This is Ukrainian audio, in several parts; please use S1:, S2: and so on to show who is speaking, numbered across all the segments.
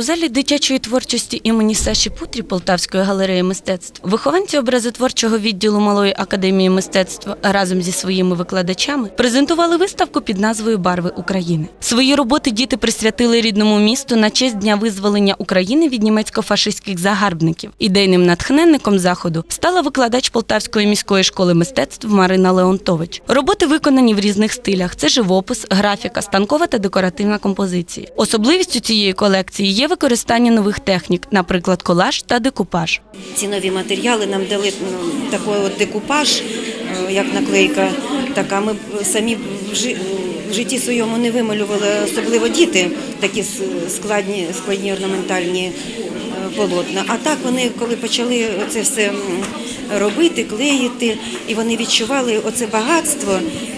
S1: У залі дитячої творчості імені Саші Путрі Полтавської галереї мистецтв вихованці образотворчого відділу Малої академії мистецтв разом зі своїми викладачами презентували виставку під назвою Барви України. Свої роботи діти присвятили рідному місту на честь дня визволення України від німецько-фашистських загарбників. Ідейним натхненником заходу стала викладач Полтавської міської школи мистецтв Марина Леонтович. Роботи виконані в різних стилях: це живопис, графіка, станкова та декоративна композиції. Особливістю цієї колекції є використання нових технік, наприклад, колаж та декупаж.
S2: Ці нові матеріали нам дали такий от декупаж, е, як наклейка така. Ми самі в житті своєму не вималювали, особливо діти, такі складні, складні орнаментальні е, полотна. А так вони, коли почали це все робити, клеїти, і вони відчували оце багатство,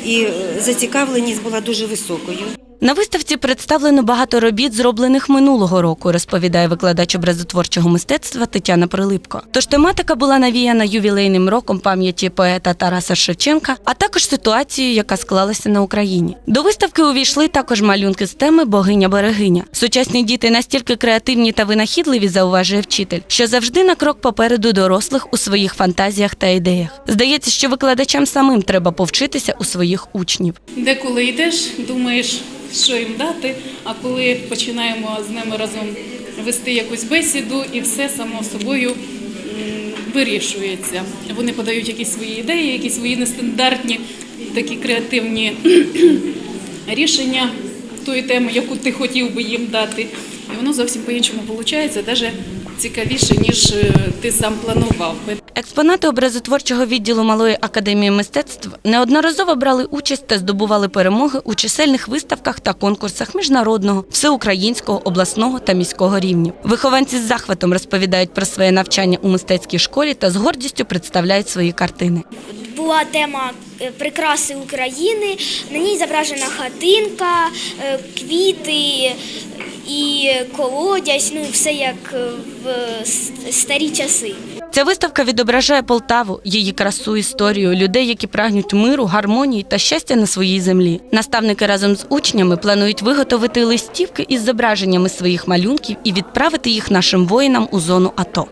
S2: і е, зацікавленість була дуже високою.
S1: На виставці представлено багато робіт, зроблених минулого року, розповідає викладач образотворчого мистецтва Тетяна Прилипко. Тож тематика була навіяна ювілейним роком пам'яті поета Тараса Шевченка, а також ситуацією, яка склалася на Україні. До виставки увійшли також малюнки з теми Богиня берегиня. Сучасні діти настільки креативні та винахідливі, зауважує вчитель, що завжди на крок попереду дорослих у своїх фантазіях та ідеях. Здається, що викладачам самим треба повчитися у своїх учнів.
S3: Деколи йдеш, думаєш, що їм дати, а коли починаємо з ними разом вести якусь бесіду, і все само собою вирішується. Вони подають якісь свої ідеї, якісь свої нестандартні, такі креативні рішення тої теми, яку ти хотів би їм дати. І воно зовсім по-іншому виходить, навіть цікавіше, ніж е, ти сам планував.
S1: Експонати образотворчого відділу Малої академії мистецтв неодноразово брали участь та здобували перемоги у чисельних виставках та конкурсах міжнародного, всеукраїнського, обласного та міського рівнів. Вихованці з захватом розповідають про своє навчання у мистецькій школі та з гордістю представляють свої картини.
S4: була тема е, прикраси України. На ній зображена хатинка, е, квіти і колодязь, ну все як е, в старі часи.
S1: Ця виставка відображає Полтаву, її красу, історію, людей, які прагнуть миру, гармонії та щастя на своїй землі. Наставники разом з учнями планують виготовити листівки із зображеннями своїх малюнків і відправити їх нашим воїнам у зону АТО.